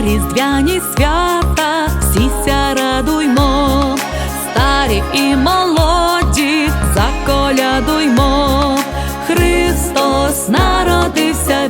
різдвяні свята, всіся радуймо, старі і молоді, заколядуймо. Христос народився